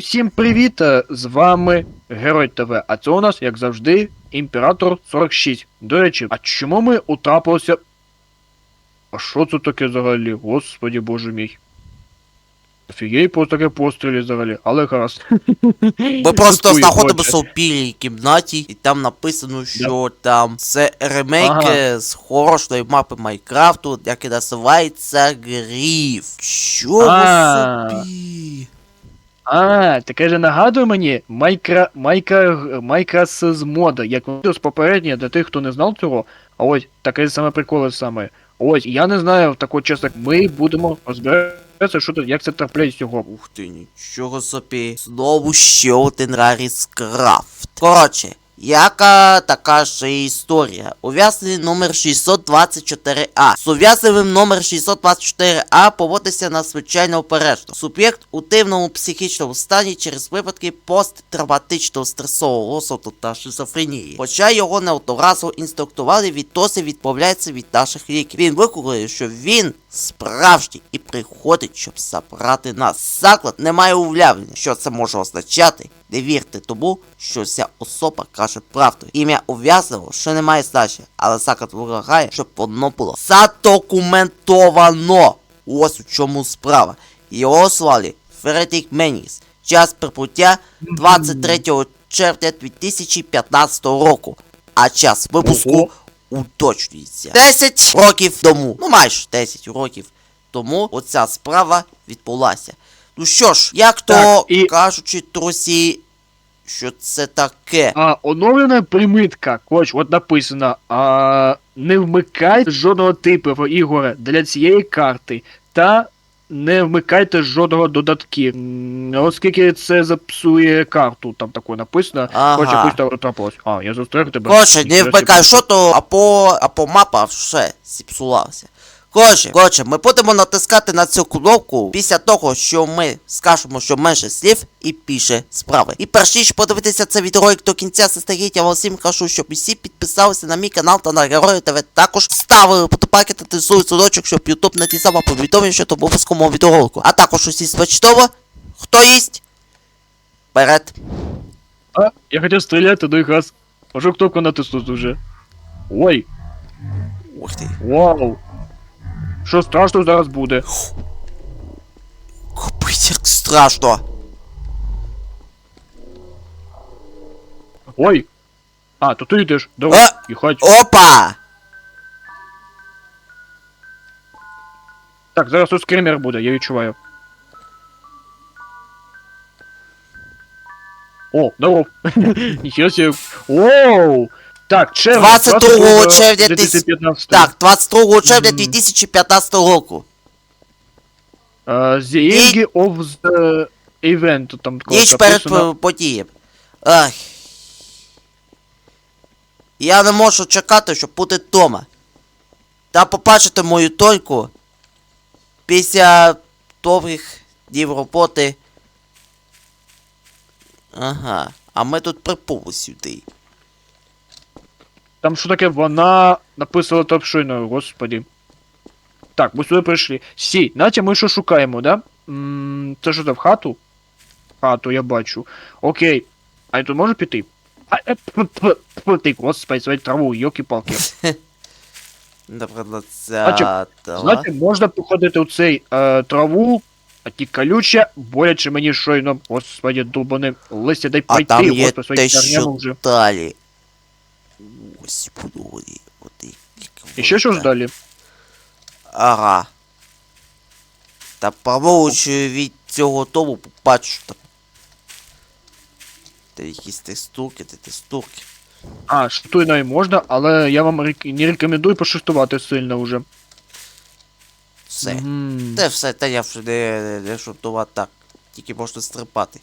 Усім привіт! е, З вами Герой ТВ. А це у нас, як завжди, Імператор 46. До речі, а чому ми утрапилися. А що це таке взагалі? Господі боже мій. Офігей по таке пострілі взагалі, але гаразд. Ми просто знаходимося у білій кімнаті, і там написано, що там це ремейк Ага. е, з хорошої мапи Майнкрафту, який називається Гріф. Чого собі? А, таке же нагадує мені майкра. майка. майкрас з мода, як відео з попереднє для тих, хто не знав цього. А ось таке саме приколи саме. Ось, я не знаю такого чесно, ми будемо розбиратися, що тут, як це трапляє цього. Ух ти, нічого собі. Знову ще один Раріс Крафт. Коротше, яка така ж історія. Ув'язнений номер 624А. З ув'язненим номер 624А поводиться надзвичайно обережно. Суб'єкт у дивному психічному стані через випадки посттравматичного стресового розладу та шизофренії. Хоча його неодноразово інструктували, відтоси відмовляється від наших ліків. Він виконує, що він справжній і приходить, щоб забрати нас. Заклад не має уявлення, що це може означати. Не вірте тому, що ця особа каже правду. Ім'я ув'язаного ще не має значення, але заклад вимагає, щоб воно було задокументовано. Ось у чому справа. Його звали Фредік Меніс. Час прибуття 23 червня 2015 року. А час випуску уточнюється. 10 років тому, ну майже 10 років тому оця справа відбулася. Ну що ж, як то і- кажучи, трусі, що це таке? А оновлена примитка, коч, от написано, а, не вмикайте жодного типу ігора для цієї карти та не вмикайте жодного додатків. Оскільки це запсує карту, там таке написано. Ага. Хоч якось там трапилось. А, я застерег тебе. Коротше, не вмикай, що то, або, або мапа все зіпсувалася. Коротше, коротше, ми будемо натискати на цю кнопку після того, що ми скажемо, що менше слів і більше справи. І перш ніж подивитися цей відеоролик до кінця заздалегідь, я вам всім кажу, щоб усі підписалися на мій канал та на Герої ТВ. Також ставили потопаки та тисують судочок, щоб Ютуб не повідомлення, що то в обов'язковому відеоролику. А також усі смачного, хто їсть, вперед. А, я хотів стріляти, ну і газ. Можу кнопку натиснути вже. Ой, Ух ти. вау. Що страшно зараз буде? Капець, як страшно. Ой. А, то ти йдеш. Давай, А! їхать. Опа! Так, зараз тут скример буде, я відчуваю. О, здоров. Ніхера себе. Оу! Так, червень. 22 червня 2015. Так, 22 червня 2015 року. Uh, the end of the event, там такого Ніч перед по- подієм. Ах. Я не можу чекати, щоб бути вдома. Та побачити мою доньку після довгих днів роботи. Ага. А ми тут припули сюди. Там що таке, вона написала топшиною, господі. Так, ми сюди прийшли. Сі, наче ми що шукаємо, да? М, Це що це в хату? Хату, я бачу. Окей. А я тут можу піти? А, е, ти, господи, свою траву, йоки-палки. Наприклад, Значить, Знаєте, можна походити у цей е, траву, а ті колюче, боляче мені щойно, господи, дубане, листя дай А пройти, господи, те, свої вже. далі. Вони. І ще що ж далі? Ага. Та праворуч від цього дому побачу там. Та якісь текстурки, та текстурки. А, штуйно можна, але я вам рек- не рекомендую пошифтувати сильно вже. Все. Мгм. Те все, та я вже не, не, шутувати так. Тільки можна стрибати.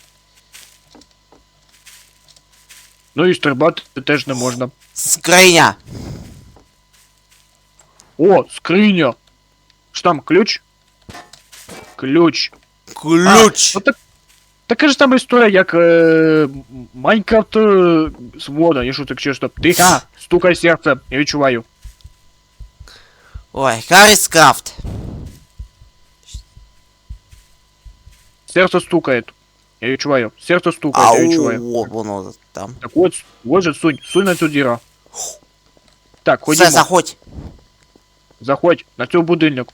Ну і стрибати теж не можна. Скриня! О, скриня! Що там, ключ? Ключ. Ключ! Ну, так, така ж сама історія, як е, Майнкрафт е, свода, я що так чесно. Тихо, стукай серце, я відчуваю. Ой, Харріс Крафт. Серце стукає. Я відчуваю. Серце стукає, я відчуваю. Ау, воно там. Так от, от же сунь, сунь на цю діра. Так, ходімо. Все, заходь. Заходь на цю будильник.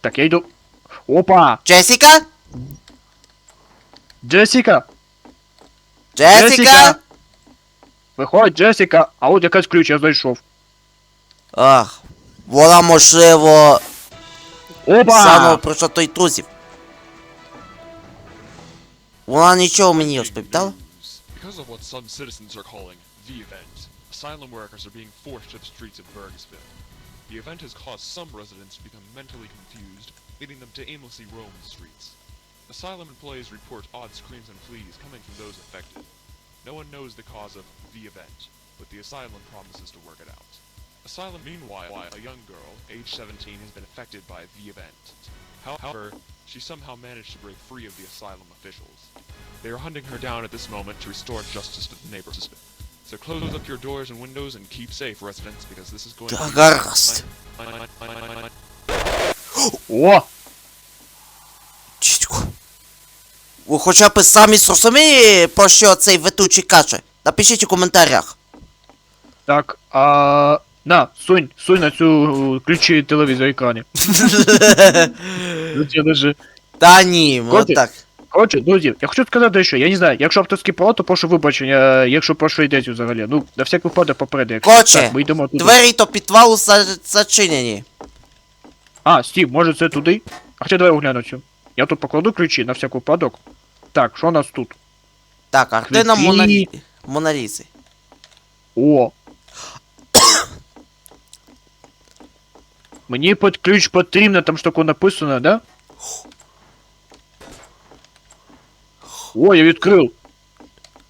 Так, я йду. Опа! Джесіка? Джесіка! Джесіка? Виходь, Джесіка! А от якась ключ, я знайшов. Ах, вона можливо Опа! заново пройшла той трусів. Вона нічого мені не розповідала. News. Because of what some citizens are calling the event, asylum workers are being forced to the streets of Burgisville. The event has caused some residents to become mentally confused, leading them to aimlessly roam the streets. Asylum employees report odd screams and pleas coming from those affected. No one knows the cause of the event, but the asylum promises to work it out. Asylum, meanwhile, a young girl, age 17, has been affected by the event. However, she somehow managed to break free of the asylum officials. They are hunting her down at this moment to restore justice to the neighbors. So close up your doors and windows and keep safe, residents, because this is going to be... О! Чітко. Ви хоча б самі зрозуміли, про що цей ведучий каже? Напишіть у коментарях. Так, а... На, сунь, сунь на цю ключі телевізор екрані. Та ні, Коти? так. Коротше, друзі, я хочу сказати, що я не знаю, якщо авторський право, то прошу вибачення, якщо про що йдеться взагалі. Ну, на всяк випадок попереду. якщо- Коротше, Так, ми йдемо туди. Двері до підвалу за- зачинені. А, Стів, може це туди? А хоча давай огляну цю. Я тут покладу ключі на всяк випадок. Так, що у нас тут? Так, картина Ключі. Моналі... Моналізи. О. Мені під ключ потрібно, там ж тако написано, да? О, я відкрив.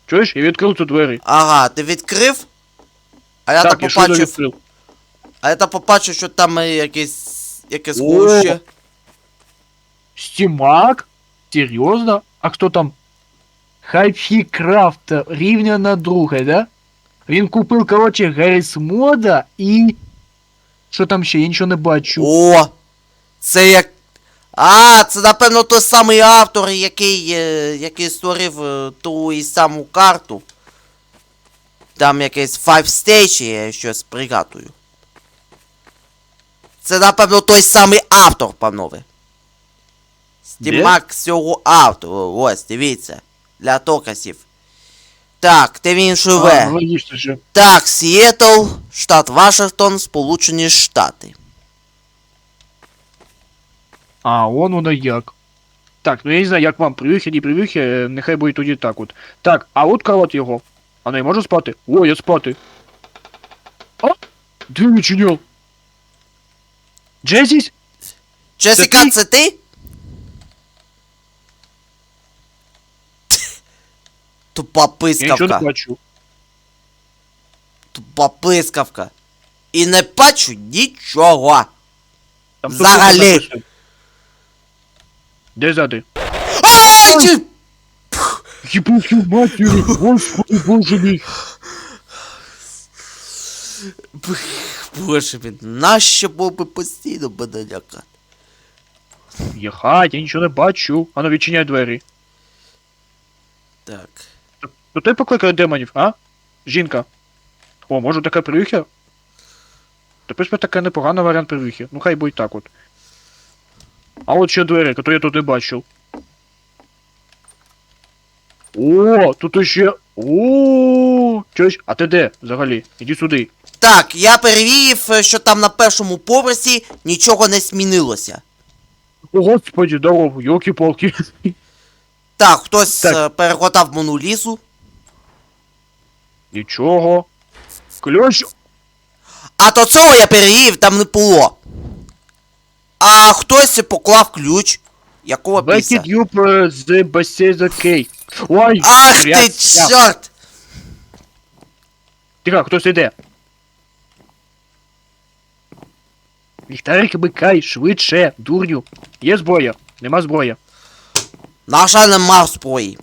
Чуєш, я відкрив тут двері. Ага, ти відкрив? А я так, так я побачив. А я так побачив, що там е, якесь. якесь гуще. Стімак? Серйозно? А хто там? Хайфі Крафт рівня на друге, да? Він купив, короче, Гарріс Мода і. Що там ще? Я нічого не бачу. О! Це як. А, це напевно той самий автор, який, е, який створив е, ту і саму карту. Там якесь Five Stage, я щось пригадую. Це, напевно, той самий автор, панове. Стімак цього автору. Ось, дивіться. Для доказів. Так, де він живе? логічно. Так, Сіетл, штат Вашингтон, Сполучені Штати. А, он воно як. Так, ну я не знаю, як вам привихи, не привихи, е, нехай буде тоді так от. Так, а от кровать його. А не може спати? О, я спати. А? Де відчиняв? Джезіс? Джесіка, ти? це ти? Тупа Я нічого пискавка. не бачу. Тупа пискавка. І не бачу нічого. Там Взагалі. Де ззади? Ай! чи- Єбучу матері, господи боже мій. Боже мій, нащо було би постійно мене лякати? Єха, я нічого не бачу. Ану, відчиняй двері. Так. То ти покликає демонів, а? Жінка. О, може така привихи? То принципі така непогана варіант привихи. Ну хай буде так от. А от ще двері, які я тут не бачив. О, тут іще. О, чуєш? А ти де взагалі? Іди сюди. Так, я перевірив, е, що там на першому поверсі нічого не змінилося. О, господи, здорово, йолки-палки. Так, хтось Так. е, переготав Монулізу. Нічого. Ключ. А до цього я перевірив, там не було. А хтось поклав ключ. Якого біса? Бекіт юп з басейза кей. Ой, Ах ти чорт! Тихо, хтось йде. Ліхтарик бикай, швидше, дурню. Є зброя? Нема зброя. На жаль, нема зброї.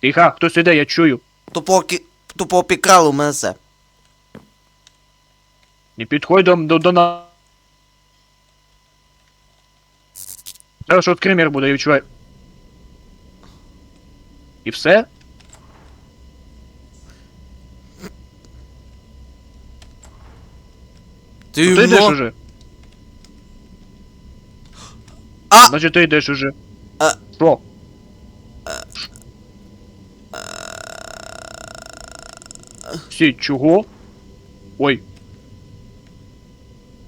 Тихо, хтось йде, я чую. Тупо, ки- тупо обікрали мене все. Не підходь до, до, до нас. Зараз от кример буде, я відчуваю. І все? Ти, Ну, ти йдеш мо- уже. А! Значить ти йдеш уже. А. Що? Сі, чого? Ой.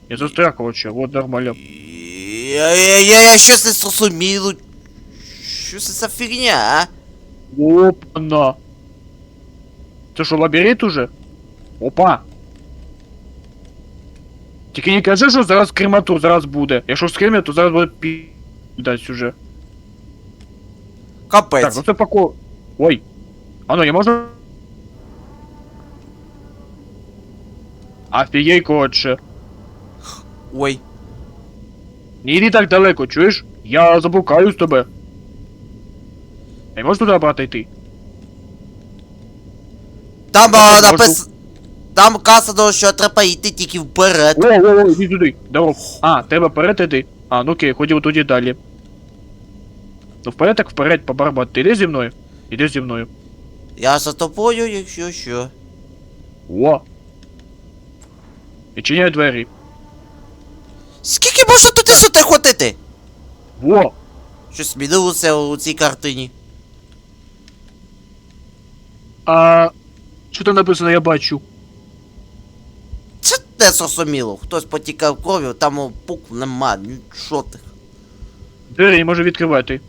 Я застряг, короче, вот нормально. Я, я, я, я щось не зрозуміло. Що це за фігня, а? Опа-на. Це що, лабіринт уже? Опа. Тільки не кажи, що зараз крематур зараз буде. Якщо скример, то зараз буде пі... десь уже. Так, Капець. ну це поко... Ой. А ну, я можу... Офігей, коротше. Ой. Не йди так далеко, чуєш? Я заблукаю з тебе. Не можеш туди обратно йти? Там а, можу. напис... Там казано, що треба йти тільки вперед. О, о, о, іди сюди. Здоров. А, треба вперед іти. А, ну окей, ходімо тоді далі. Ну вперед так вперед, по барабану. Ти йди зі мною? Іди зі мною. Я за тобою, якщо що. О. Відчиняй двері. Скільки можна туди сюди ходити? Во! Щось змінилося у цій картині. А. Що там написано, я бачу. Це не зрозуміло. Хтось потікав кров'ю, там букв нема, нічого ти. Двері не можу відкривати.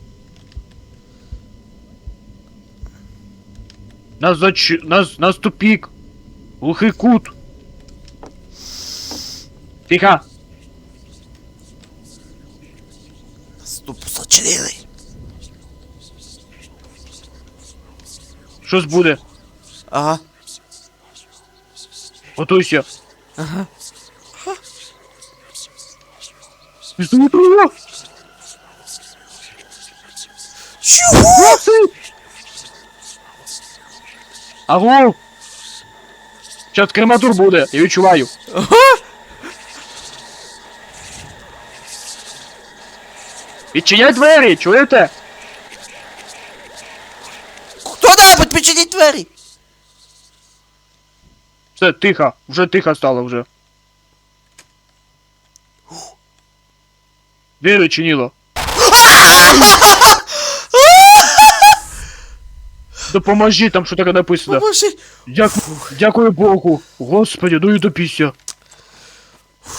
Нас зач... Нас... Нас тупік. Глухий кут. Тихо. Ступу зачинили. Щось буде. Ага. Готуйся. Ага. Чого? Агу! Сейчас крематур буде, я відчуваю. Відчиняй двері, чуєте? Хто-небудь починіть двері! Все, тихо, вже тихо стало вже. Двері відчинило. Допоможи, там що таке написано. Поможи! Дякую, дякую Богу. Господи, ну і допісся.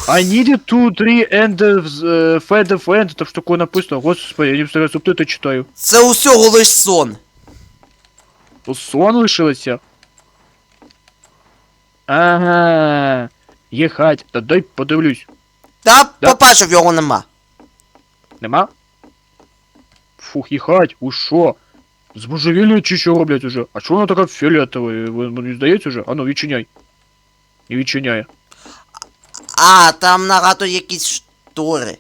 I needed two, three and uh, fed of end, там що таке написано. Господи, я не представляю, субтитри читаю. Це усього лиш сон. Тут сон лишилося. Ага. Єхать, та дай подивлюсь. Та Да. побачив його нема. Нема? Фух, їхать, ви що? Збожевільні чи що роблять уже? А чого вона така фіолетова? Ви- Мені здається вже? А ну, відчиняй. Не відчиняє. А, там нагадує якісь штори.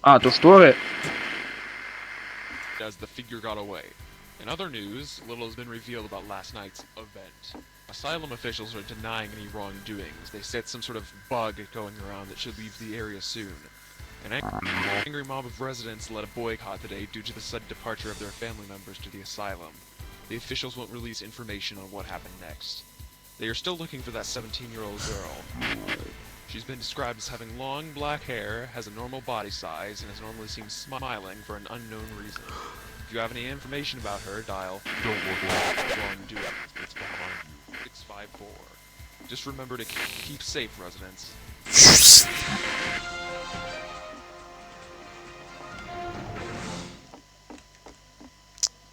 А, то штори. as the figure got away. In other news, little has been revealed about last night's event. Asylum officials are denying any wrongdoings. They said some sort of bug going around that should leave the area soon. An ang- angry mob of residents led a boycott today due to the sudden departure of their family members to the asylum. The officials won't release information on what happened next. They are still looking for that 17-year-old girl. She's been described as having long black hair, has a normal body size, and has normally seen smiling for an unknown reason. If you have any information about her, dial Don't look long do it. It's behind you. 654. Just remember to k- keep safe, residents.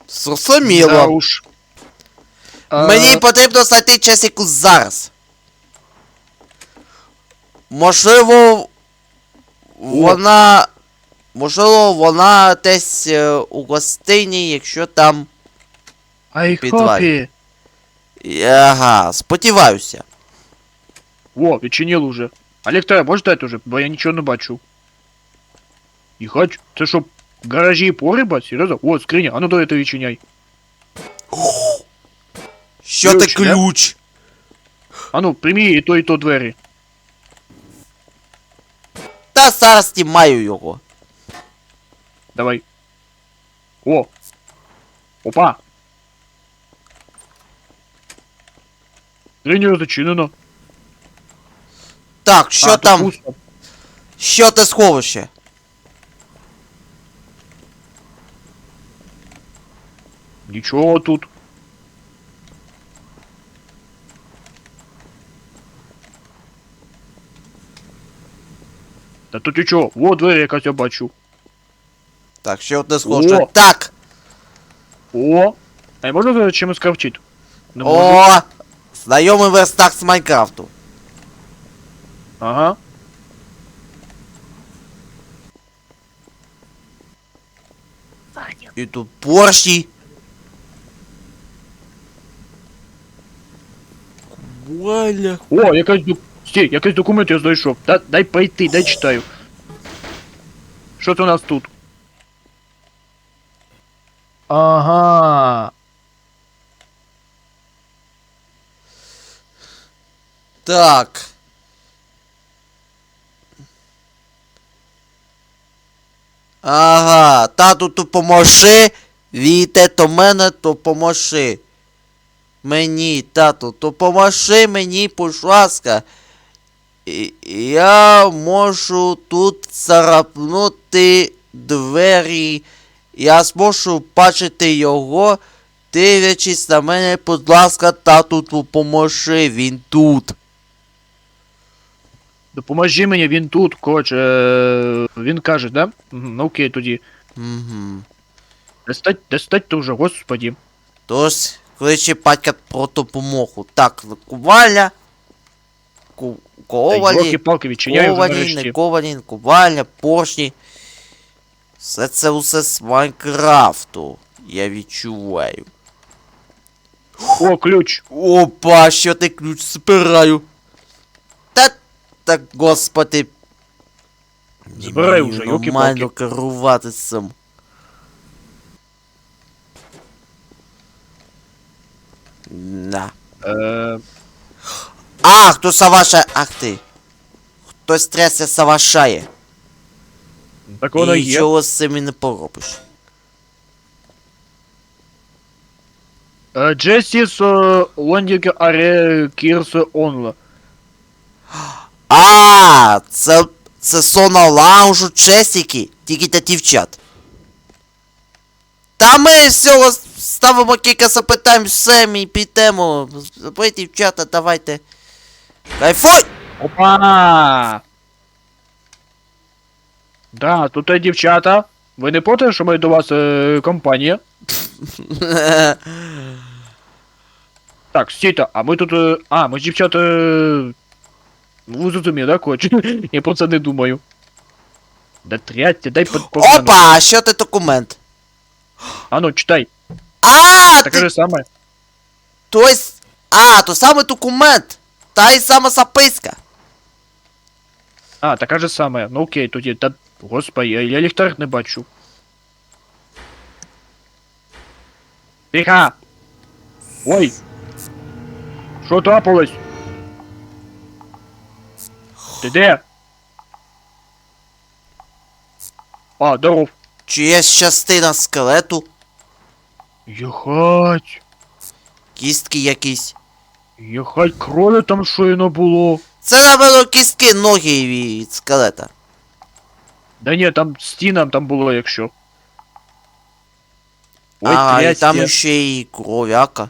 Зрозуміло. Да уж. Мені потрібно знайти Чесіку зараз. Можливо, вона. Можливо, вона десь е, у гостині, якщо там. Ай, підвалі. Ага, сподіваюся. Во, відчинили уже. Олег, треба, можеш дати уже, бо я нічого не бачу. Їхать, це що, гаражі і пориба? Серйозно? О, скриня, а ну давай ти відчиняй. Що Ключ, ти да? ключ? А ну, прийми і то, і то двері. Та зараз знімаю його. Давай. О! Опа! Двері зачинено. Так, що А, тут там? пусто. Що те сховище? Нічого тут. Та тут нічого. Во двері якась я бачу. Так, що те сховище? О! Так! О! А я можу зараз чимось кравчити? Не можу. О! Знайомий верстак з Майнкрафту. Ага. І тут поршні. Валя. О, якась док... Стій, якийсь документ я знайшов. Да, дай пройти, дай читаю. Що це у нас тут? Ага. Так. Ага, тату то поможи. Війте то мене, то поможи. Мені, тату, то поможи мені, будь ласка. Я можу тут царапнути двері. Я зможу бачити його, дивлячись на мене, будь ласка, тату, то поможи, він тут. Допоможи мені, він тут, коротше. е, Він каже, да? Ну окей, тоді. Угу. Достать, достать то вже, господі. Тож, кличе батька про допомогу. Так, куваля. Ку... Ковалі. Не ковані, куваля, поршні. Все це усе з Майнкрафту. Я відчуваю. О, ключ. Опа, що ти ключ збираю. Та так, господи. Збирай вже, йолки-палки. нормально керувати цим. На. Е, А, хто саваша? Ах ти. Хтось трясся савашає. так воно І є. нічого з цим і не поробиш. Е, Джесіс е, Лондіка Аре Кірс Онла. А, це, це сона лаунжу Чесіки, тільки та дівчат. Та ми всього ставимо кілька запитань все, ми підемо. Ви, дівчата, давайте. Кайфуй! Опа! Да, тут є дівчата. Ви не проти, що ми до вас е, компанія? Так, стійте, а ми тут. е, А, ми ж дівчата. е, Ви зрозуміли, да, коротше? Я про це не думаю. Да трясся, дай под Опа, а що ти документ? А ну, читай. А, Таке ти же саме. той... с- А, то саме документ. Та й сама записка. А, така же саме. Ну окей, тоді. Та. Господи, я, я ліхтарик не бачу. Тихо! Ой! Що трапилось? Ти де? А, здоров. Чи є частина скелету? Єхать. Кістки якісь. Єхать, крові там щойно було. Це, напевно, кістки ноги від скелета. Да ні, там стінам там було, якщо. Ой, а, і трясся. там ще й кров'яка.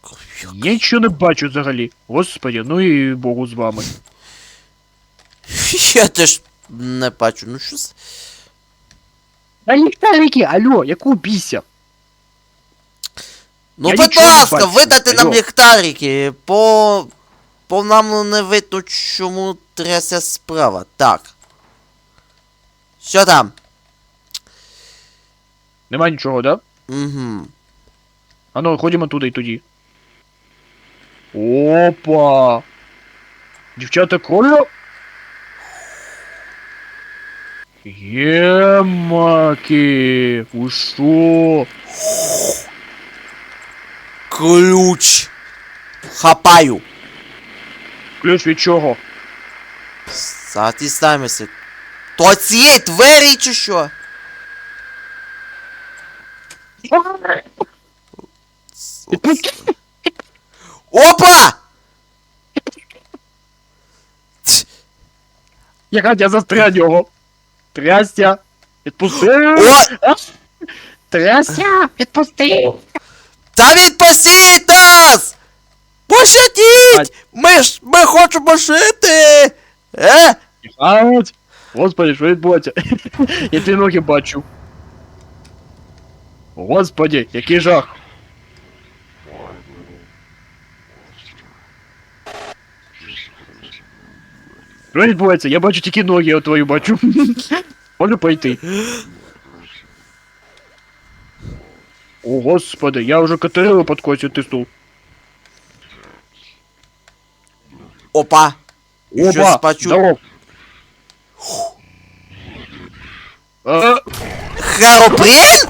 Кров'яка. Я нічого не бачу взагалі. Господи, ну і Богу з вами. Я теж не бачу, ну що з... Да ліхтарики, алло, яку бійся? Ну, Я будь ласка, видайте нам ліхтарики, по... По нам не видно, чому тряся справа. Так. Що там? Нема нічого, да? Угу. А ну, ходімо туди тоді. Опа! Дівчата кров'ю? Ємаки! Ви шо? Ключ. Хапаю. Ключ від чого? Затіснаймося. То цієї двері чи що? Опа! Я застряг його. Трястя. Відпусти. О! Трястя. Відпусти. Та відпустіть нас! Пощадіть! Ми ж ми хочемо жити! Е? Ать. Господи, що відбувається? Я твої ноги бачу. Господи, який жах. Що відбувається? Я бачу тільки ноги, я твою бачу. Можу пройти. О, господи, я вже Катерину подкосив тиснув. Опа! Опа, бачу. здоров. А, Хероприн?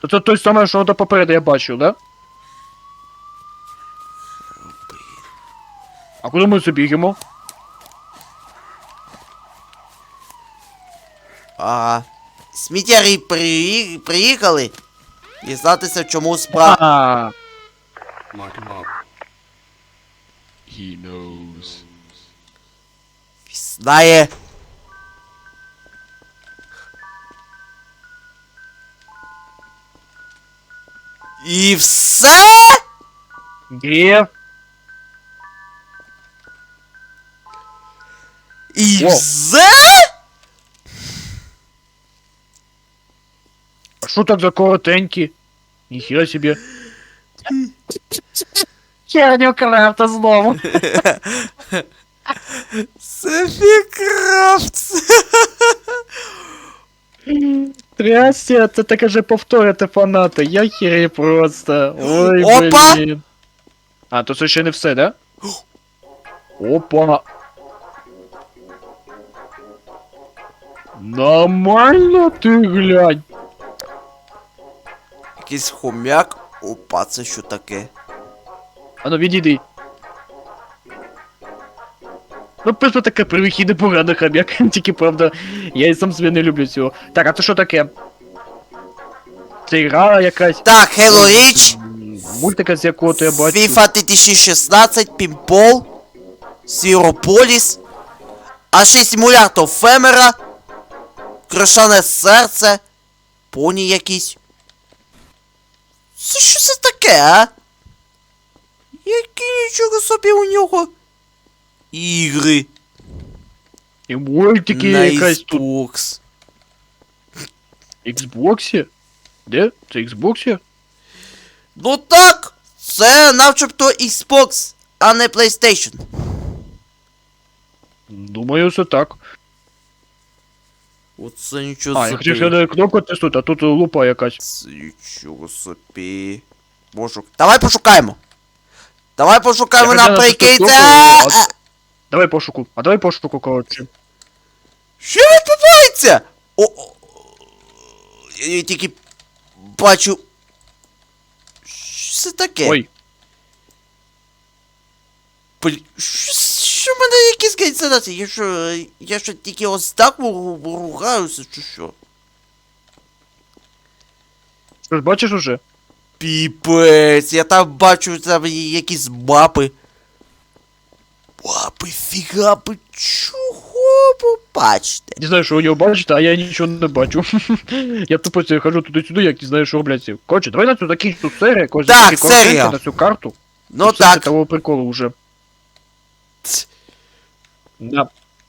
то це той самий, що до попереду я бачив, да? А куди ми забігаємо? Ага. Сміттєрі приї... приїхали. Дізнатися, в чому справа. А, Lock him up. He knows. Знає. І все? де? І О. все? А що так за коротенькі? Ніхіра собі. Херню крафта знову. Софікрафт. Трясся, це таке же повторити фанати. Я хірі просто. Ой, Опа! блін. А, то це ще не все, да? Опа. Нормально ти глянь. Якийсь хомяк. Опа, це що таке? А ну відійди. Ну, просто таке привихід непогано хабяк. Тільки правда, я і сам себе не люблю цього. Так, а це що таке? Це гра якась. Так, Halo Reach, Мультика з якого то я бачу. FIFA 2016, Пімпол, Сірополіс, а ще симулятор Фемера, Крашане серце, поні якісь. Це що це таке, а? Які нічого собі у нього. Ігри І мультики на якась тут. Xbox. Xbox? Де? Це Xbox? Ну так, це начебто Xbox, а не PlayStation. Думаю, це так. Оце нічого А, я собі. хотів ще на кнопку тиснути, а тут лупа якась. Це нічого собі. Пошук. Давай пошукаємо. Давай пошукаємо Я на хотів на прикидці. TikTok, А, а- а, Давай пошуку. А давай пошуку, коротше. Що відбувається? О, о, я тільки бачу. Що це таке? Ой, Блін, що, що в мене якісь галюцинації? Я що, я що тільки ось так ругаюся, чи що? що ж бачиш уже? Піпець, я там бачу там якісь мапи. Мапи, фігапи, чого побачите? Не знаю, що у нього бачите, а я нічого не бачу. я тупо хожу туди-сюди, як не знаю, що роблять. ці. Коротше, давай на цю закінчу серію, якось Так, серія. на цю карту. Ну так. Того приколу вже. Да.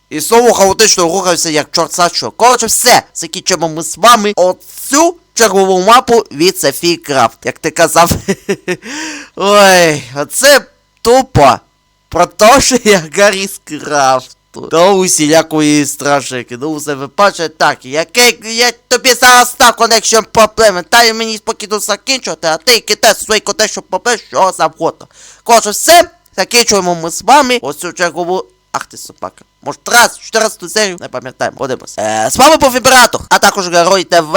І знову хаотично рухався як чорт сачо. Коротше, все, закінчимо ми з вами оцю чергову мапу від Софії Крафт, як ти казав. Ой, оце тупо. Про те, що я Гаррі з Крафту. До усілякої страшики. Ну все ви так, яке я тобі зараз на коннекшн проблеми. Дай мені спокійно закінчувати, а ти кидай свої щоб попе, що завгодно. Коротше, все, закінчуємо ми з вами оцю чергову Ах ти собака. Може, раз, 14 серію, не пам'ятаємо, подивимось. Е, з вами був Імператор, а також Герой ТВ.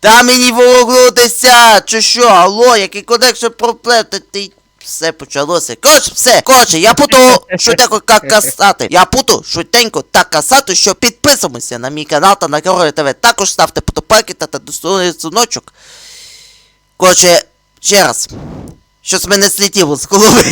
Та мені вологнутися! Чи що? Алло, який конекшн проблем? Та ти... Все почалося. Коротше, все. Коротше, я буду швиденько так касати. Я буду швиденько так касати, що підписуємося на мій канал та на Герої ТВ. Також ставте подобайки та та достойний дзвіночок. Коротше, ще раз. Щось мене слетіло з голови.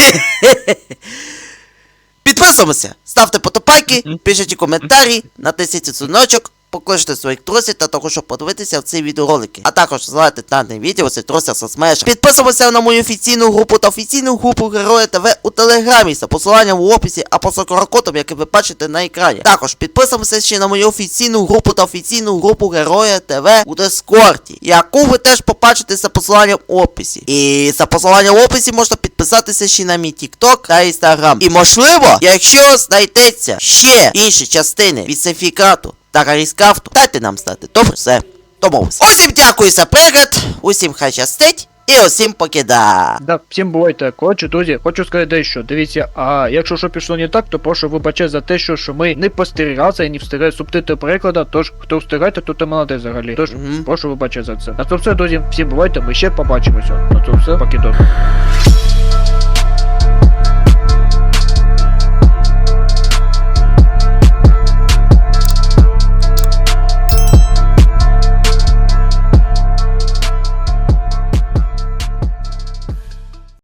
Підписуємося, ставте потопайки, пишіть коментарі, натисніть дзвіночок, покличте своїх друзів та того, щоб подивитися в ці відеоролики. А також залайте дане відео в друзів соцмережах. Підписуємося на мою офіційну групу та офіційну групу Герої ТВ у Телеграмі за посиланням в описі або за QR-кодом, який ви бачите на екрані. Також підписуємося ще на мою офіційну групу та офіційну групу Героя ТВ у Дискорді, яку ви теж побачите за посиланням в описі. І за посиланням в описі можна підписатися ще на мій TikTok та Instagram. І можливо, якщо знайдеться ще інші частини від сертифікату та раріскафту, дайте нам знати. Добре, все. Домовилися. Усім дякую за перегляд, усім хай щастить і усім покида. Да, всім бувайте. Коротше, друзі, хочу сказати дещо. Дивіться, а якщо що пішло не так, то прошу вибачати за те, що, що ми не постерігалися і не встигали субтитри перекладу, тож хто встигаєте, то ти молодець взагалі. Тож Мгм. прошу вибачати за це. На це все, друзі, всім бувайте, ми ще побачимося. На це все, покидок.